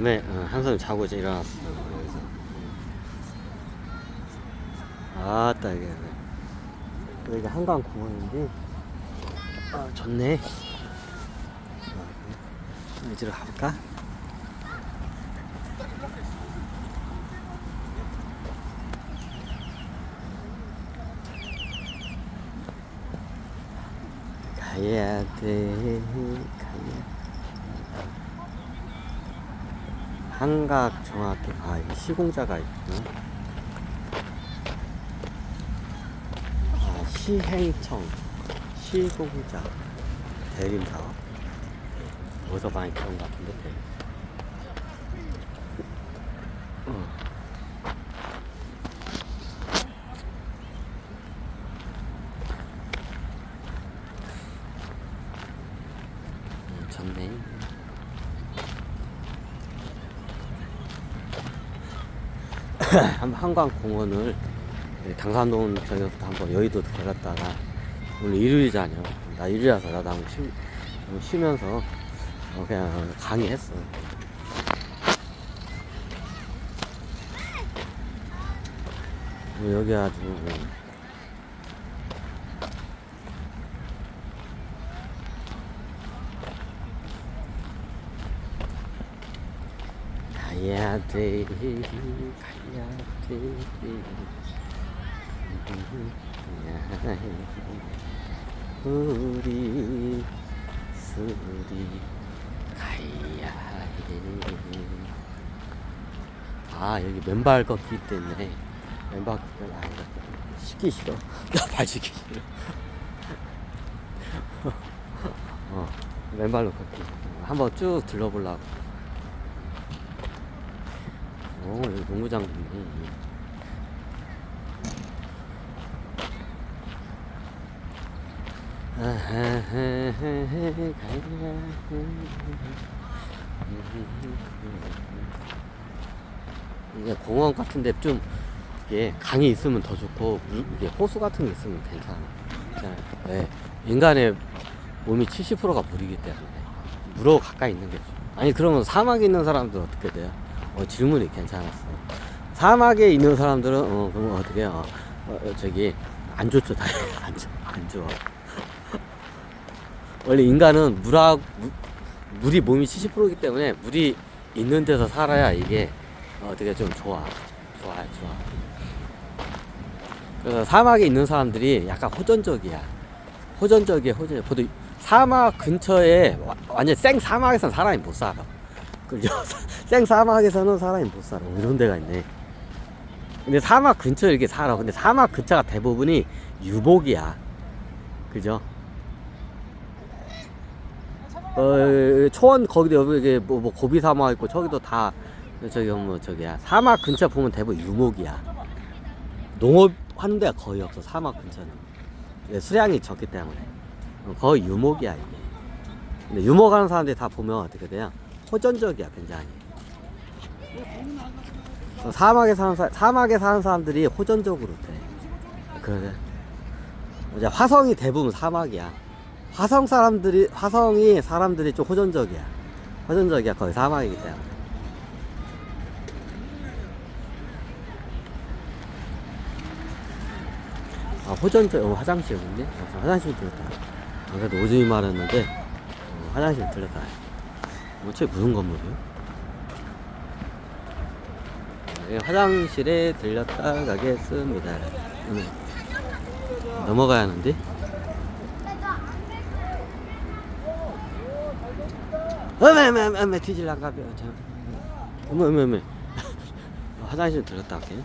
네, 어, 한숨 자고 이제 일어났어. 여기서. 아따 이게. 여기가 한강 공원인데. 아 좋네. 어, 이제로 가볼까? 가야 돼, 가야. 한각 정확히 아 이게 시공자가 있구나. 아 시행청 시공자 대림사업 어디서 많이 들은 것 같은데 대림. 어. 음, 좋네. 한 한강공원을 네, 당산동 저기부터 한번 여의도 들어갔다가 오늘 일요일이잖아요. 나 일요일이라서 나도 한번 쉬, 쉬면서 어, 그냥 강의했어. 뭐 여기 아주 뭐 가야 돼, 가야 돼. 우리 술이 가야 해. 아 여기 맨발 걷기 때문에 맨발 걷기 아 시기 싫어. 나발 시기 싫어. 어 맨발로 걷기 한번 쭉 둘러보려고. 오, 여기 농구장도 있네. 이게 공원 같은데 좀 이게 강이 있으면 더 좋고 물, 이게 호수 같은 게 있으면 괜찮아. 네. 인간의 몸이 70%가 물이기 때문에 물하고 가까이 있는 게 좋아. 아니 그러면 사막에 있는 사람들 어떻게 돼요? 어, 질문이 괜찮았어. 사막에 있는 사람들은 어 그러면 어떻게? 어, 어, 저기 안 좋죠, 당연히 안, 좋- 안 좋아. 원래 인간은 물하고 물- 물이 몸이 70%이기 때문에 물이 있는 데서 살아야 이게 어, 어떻게 좀 좋아, 좋아요, 좋아. 그래서 사막에 있는 사람들이 약간 호전적이야. 호전적이야, 호전. 보통 사막 근처에 와- 완전 생 사막에서는 사람이 못 살아. 그죠? 생 사막에서는 사람이 못 살아. 이런 데가 있네. 근데 사막 근처에 이렇게 살아. 근데 사막 근처가 대부분이 유복이야. 그죠? 어, 초원 거기도 여기 이게 뭐, 뭐 고비 사막 있고 저기도 다 저기 뭐 저기야 사막 근처 보면 대부분 유목이야. 농업 하는 데가 거의 없어 사막 근처는 예, 수량이 적기 때문에 어, 거의 유목이야 이게. 근데 유목하는 사람들이 다 보면 어떻게 돼요? 호전적이야 굉장히. 어, 사막에 사는 사, 사막에 사는 사람들이 호전적으로 돼. 그래. 이제 화성이 대부분 사막이야. 화성 사람들이 화성이 사람들이 좀 호전적이야. 호전적이야 거의 사막이기 때문에. 아 호전적 어, 화장실 없네. 아, 화장실 들렸다. 아, 그래도 오줌이 마렸는데 어, 화장실 들렸다. 어째 무슨 건물이요? 네, 화장실에 들렸다 가겠습니다. 음. 넘어가야 하는데. 어메 어메 어메, 어메 뒤질랑 가 벼. 참. 어메 어메 어메. 화장실 들었다 할게요.